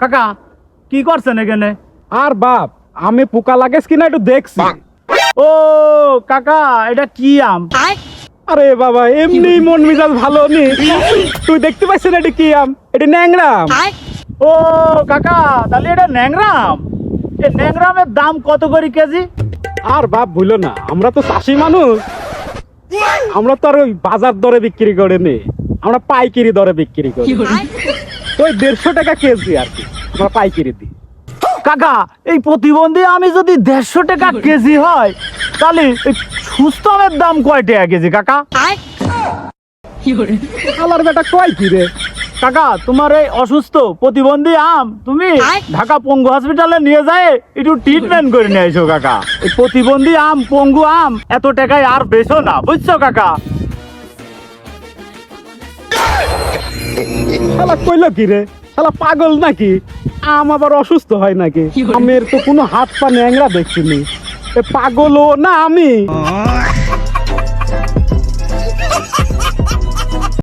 কাকা কি করছেন এখানে? আর বাপ আমি পোকা লাগেস কিনা একটু দেখছি। ও কাকা এটা কি আম? আরে বাবা এমনি মন মিজাজ ভালো নি। তুই দেখতে পাচ্ছিস না এটা কি আম? এটা ন্যাংরাম ও কাকা তাহলে এটা ন্যাংরাম এই ন্যাংরামের দাম কত করে কেজি? আর বাপ ভুলো না আমরা তো চাষি মানুষ। আমরা তো আর ওই বাজার দরে বিক্রি করে নি আমরা পাইকারি দরে বিক্রি করি। ওই দেড়শো টাকা কেজি আর কি আমরা পাইকারি দিই কাকা এই প্রতিবন্ধী আমি যদি দেড়শো টাকা কেজি হয় তাহলে এই সুস্থ আমের দাম কয় টাকা কেজি কাকা? আলার বেটা কয় কি রে? কাকা তোমার এই অসুস্থ প্রতিবন্ধী আম তুমি ঢাকা পঙ্গু হসপিটালে নিয়ে যায় একটু ট্রিটমেন্ট করে নিয়ে এসো কাকা। এই প্রতিবন্ধী আম পঙ্গু আম এত টাকায় আর বেছো না বুঝছ কাকা? শালা কইলো কি রে? শালা পাগল নাকি? আম আবার অসুস্থ হয় নাকি? আমের তো কোনো হাত পা ন্যাংরা দেখিনি। এ পাগলও না আমি।